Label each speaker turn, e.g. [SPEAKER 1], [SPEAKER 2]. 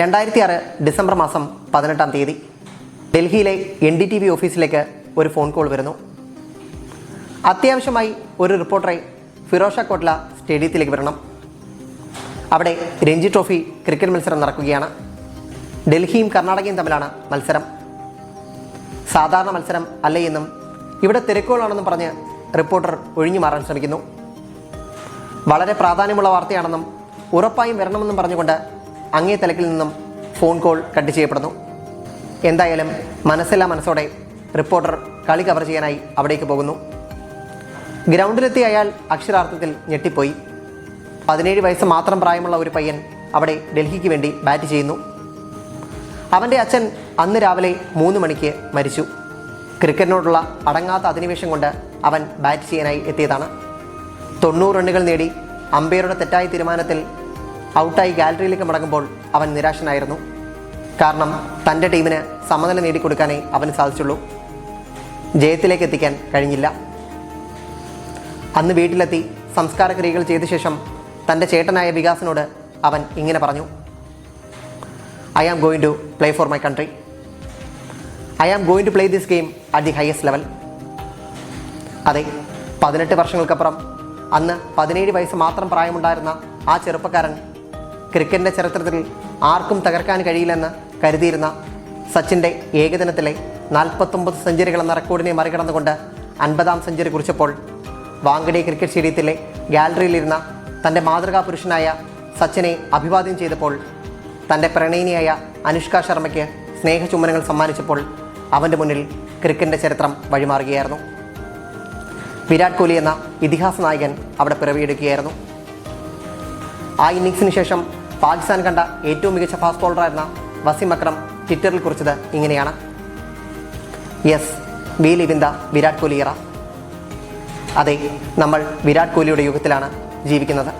[SPEAKER 1] രണ്ടായിരത്തി ആറ് ഡിസംബർ മാസം പതിനെട്ടാം തീയതി ഡൽഹിയിലെ എൻ ഡി ടി വി ഓഫീസിലേക്ക് ഒരു ഫോൺ കോൾ വരുന്നു. അത്യാവശ്യമായി ഒരു റിപ്പോർട്ടറെ ഫിറോഷ കോട്ട്ല സ്റ്റേഡിയത്തിലേക്ക് വരണം. അവിടെ രഞ്ജി ട്രോഫി ക്രിക്കറ്റ് മത്സരം നടക്കുകയാണ്. ഡൽഹിയും കർണാടകയും തമ്മിലാണ് മത്സരം. സാധാരണ മത്സരം അല്ലേ എന്നും ഇവിടെ തിരക്കുകളാണെന്നും പറഞ്ഞ് റിപ്പോർട്ടർ ഒഴിഞ്ഞു മാറാൻ ശ്രമിക്കുന്നു. വളരെ പ്രാധാന്യമുള്ള വാർത്തയാണെന്നും ഉറപ്പായും വരണമെന്നും പറഞ്ഞുകൊണ്ട് അങ്ങേ തലക്കിൽ നിന്നും ഫോൺ കോൾ കട്ട് ചെയ്യപ്പെടുന്നു. എന്തായാലും മനസ്സെല്ലാം മനസ്സോടെ റിപ്പോർട്ടർ കളി കവർ ചെയ്യാനായി അവിടേക്ക് പോകുന്നു. ഗ്രൗണ്ടിലെത്തിയ അയാൾ അക്ഷരാർത്ഥത്തിൽ ഞെട്ടിപ്പോയി. പതിനേഴ് വയസ്സ് മാത്രം പ്രായമുള്ള ഒരു പയ്യൻ അവിടെ ഡൽഹിക്ക് വേണ്ടി ബാറ്റ് ചെയ്യുന്നു. അവന്റെ അച്ഛൻ അന്ന് രാവിലെ മൂന്ന് മണിക്ക് മരിച്ചു. ക്രിക്കറ്റിനോടുള്ള അടങ്ങാത്ത അധിനിവേശം കൊണ്ട് അവൻ ബാറ്റ് ചെയ്യാനായി എത്തിയതാണ്. തൊണ്ണൂറ് റണ്ണുകൾ നേടി അമ്പയറുടെ തെറ്റായ തീരുമാനത്തിൽ ഔട്ടായി ഗാലറിയിലേക്ക് മടങ്ങുമ്പോൾ അവൻ നിരാശനായിരുന്നു. കാരണം തന്റെ ടീമിന് സമനില നേടിക്കൊടുക്കാനേ അവന് സാധിച്ചുള്ളൂ. ജയത്തിലേക്ക് എത്തിക്കാൻ കഴിഞ്ഞില്ല. അന്ന് വീട്ടിലെത്തി സംസ്കാരക്രിയകൾ ചെയ്ത ശേഷം തന്റെ ചേട്ടനായ വികാസിനോട് അവൻ ഇങ്ങനെ പറഞ്ഞു. I am going to play for my country I am going to play this game at the highest level അതെ പതിനെട്ട് വർഷങ്ങൾക്കപ്പുറം അന്ന് പതിനേഴ് വയസ്സ് മാത്രം പ്രായമുണ്ടായിരുന്ന ആ ചെറുപ്പക്കാരൻ ക്രിക്കറ്റിന്റെ ചരിത്രത്തിൽ ആർക്കും തകർക്കാൻ കഴിയില്ലെന്ന് കരുതിയിരുന്ന സച്ചിന്റെ ഏകദിനത്തിലെ നാൽപ്പത്തൊമ്പത് സെഞ്ചുറികൾ എന്ന റെക്കോർഡിനെ മറികടന്നുകൊണ്ട് അൻപതാം സെഞ്ചുറി കുറിച്ചപ്പോൾ വാങ്കഡെ ക്രിക്കറ്റ് സ്റ്റേഡിയത്തിലെ ഗാലറിയിലിരുന്ന തന്റെ മാതൃകാ പുരുഷനായ സച്ചിനെ അഭിവാദ്യം ചെയ്തപ്പോൾ തന്റെ പ്രണയിനിയായ അനുഷ്ക ശർമ്മയ്ക്ക് സ്നേഹചുംബനങ്ങൾ സമ്മാനിച്ചപ്പോൾ അവന്റെ മുന്നിൽ ക്രിക്കറ്റിന്റെ ചരിത്രം വഴിമാറുകയായിരുന്നു. വിരാട് കോഹ്ലി എന്ന ഇതിഹാസ നായകൻ അവിടെ പിറവിയെടുക്കുകയായിരുന്നു. ആ ഇന്നിങ്സിന് ശേഷം പാകിസ്ഥാൻ കണ്ട ഏറ്റവും മികച്ച ഫാസ്റ്റ് ബോളറായിരുന്ന വസീം അക്രം ട്വിറ്ററിൽ കുറിച്ചത് ഇങ്ങനെയാണ്. Yes we live Virat Kohli era അതെ നമ്മൾ വിരാട് കോഹ്ലിയുടെ യുഗത്തിലാണ് ജീവിക്കുന്നത്.